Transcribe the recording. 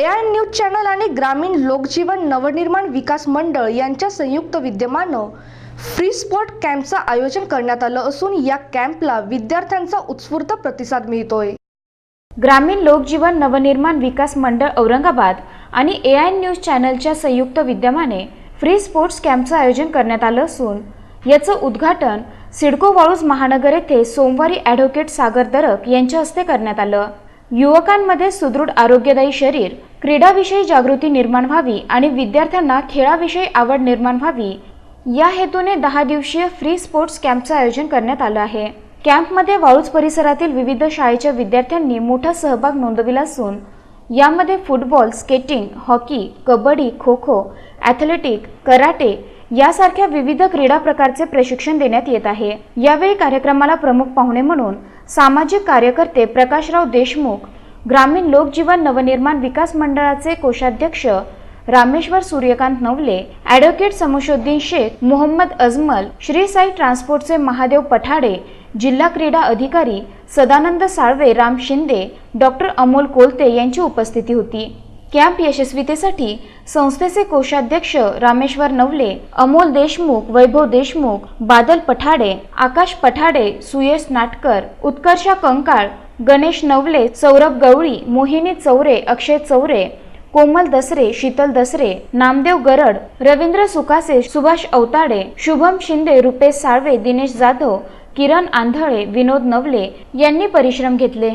AI news channel आणि ग्रामीण लोकजीवन नवनिर्माण विकास मंडळ यांच्या संयुक्त विद्यमानं फ्री स्पॉट कॅम्पचं आयोजन करण्यात आलं असून या कॅम्पला विद्यार्थ्यांचा उत्स्फूर्त प्रतिसाद मिळतोय. ग्रामीण लोकजीवन नवनिर्माण विकास मंडळ औरंगाबाद आणि एआय न्यूज चॅनलच्या संयुक्त विद्यमाने फ्री स्पोर्ट्स कॅम्पचं आयोजन करण्यात आलं असून याचं उद्घाटन सिडको वाळूज महानगर येथे सोमवारी ॲडव्होकेट सागर दरक यांच्या हस्ते करण्यात आलं. युवकांमध्ये सुदृढ आरोग्यदायी शरीर क्रीडाविषयी जागृती निर्माण व्हावी आणि विद्यार्थ्यांना खेळाविषयी आवड निर्माण व्हावी. या हेतूने दहा दिवसीय फ्री स्पोर्ट्स कॅम्पचं आयोजन करण्यात आलं आहे. कॅम्पमध्ये वाळूज परिसरातील विविध शाळेच्या विद्यार्थ्यांनी मोठा सहभाग नोंदविला असून यामध्ये football skating hockey kabaddi kho kho athletic karate यासारख्या विविध क्रीडा प्रकारचे प्रशिक्षण देण्यात येत आहे. यावेळी कार्यक्रमाला प्रमुख पाहुणे म्हणून सामाजिक कार्यकर्ते प्रकाशराव देशमुख ग्रामीण लोकजीवन नवनिर्माण विकास मंडळाचे कोषाध्यक्ष रामेश्वर सूर्यकांत नवले ॲडव्होकेट समशुद्दीन शेख मोहम्मद अजमल श्री साई ट्रान्सपोर्टचे महादेव पठाडे जिल्हा क्रीडा अधिकारी सदानंद साळवे राम शिंदे डॉक्टर अमोल कोलते यांची उपस्थिती होती. कॅम्प यशस्वीतेसाठी संस्थेचे कोषाध्यक्ष रामेश्वर नवले अमोल देशमुख वैभव देशमुख बादल पठाडे आकाश पठाडे सुयश नाटकर उत्कर्षा कंकाळ गणेश नवले सौरभ गवळी मोहिनी चौरे अक्षय चौरे कोमल दसरे शीतल दसरे नामदेव गरड रवींद्र सुकासे सुभाष अवताडे शुभम शिंदे रुपेश साळवे दिनेश जाधव किरण आंधळे विनोद नवले यांनी परिश्रम घेतले.